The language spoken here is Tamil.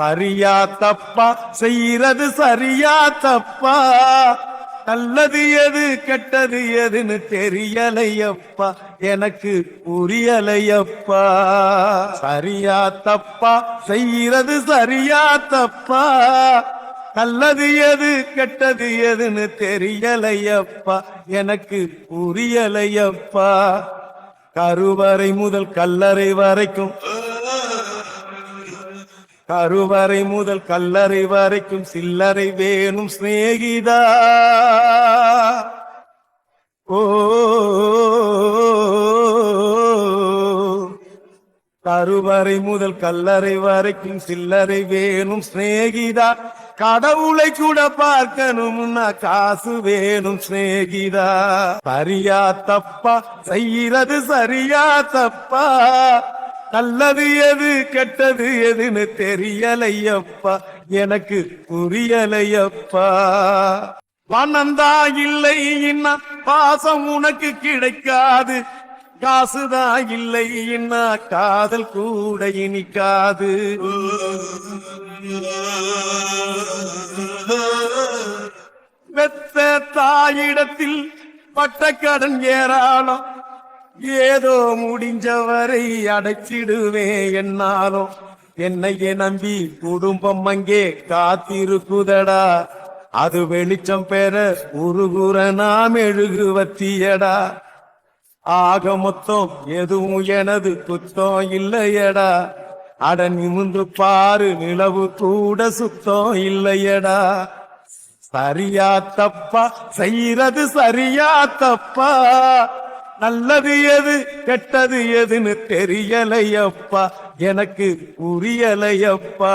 சரியா தப்பா செய்யறது சரியா தப்பா நல்லது எது கெட்டது எதுன்னு தெரியலையப்பா. எனக்கு புரியலையப்பா. சரியா தப்பா செய்யறது சரியா தப்பா நல்லது எது கெட்டது எதுன்னு தெரியலையப்பா. எனக்கு புரியலையப்பா. கருவறை முதல் கல்லறை வரைக்கும் கருவறை முதல் கல்லறை வரைக்கும் சில்லறை வேணும் சிநேகிதா. ஓ கருவறை முதல் கல்லறை வரைக்கும் சில்லறை வேணும் சிநேகிதா. கடவுளை கூட பார்க்கணும்னா காசு வேணும் சிநேகிதா. சரியா தப்பா செய்யறது சரியா தப்பா நல்லது எது கெட்டது எதுன்னு தெரியலையப்பா. எனக்கு புரியலையப்பா. பணந்தா இல்லை இன்னா பாசம் உனக்கு கிடைக்காது. காசுதா இல்லை இன்னா காதல் கூட இனிக்காது. வெத்த தாயிடத்தில் பட்ட கடன் ஏராளம் ஏதோ முடிஞ்சவரை அடைச்சிடுவே என்னாலும். என்னையே நம்பி குடும்பம் அங்கே காத்திருக்குதடா. அது வெளிச்சம் பெற உருகுற நாம் எழுகுவத்தியடா ஆக மொத்தம் எதுவும் எனது குத்தம் இல்லையடா. அட நிமிந்து பாரு நிலவு கூட சுத்தம் இல்லையடா. சரியா தப்பா? செய்யறது சரியா தப்பா? நல்லது எது கெட்டது எதுன்னு தெரியலையப்பா. எனக்கு புரியலையப்பா.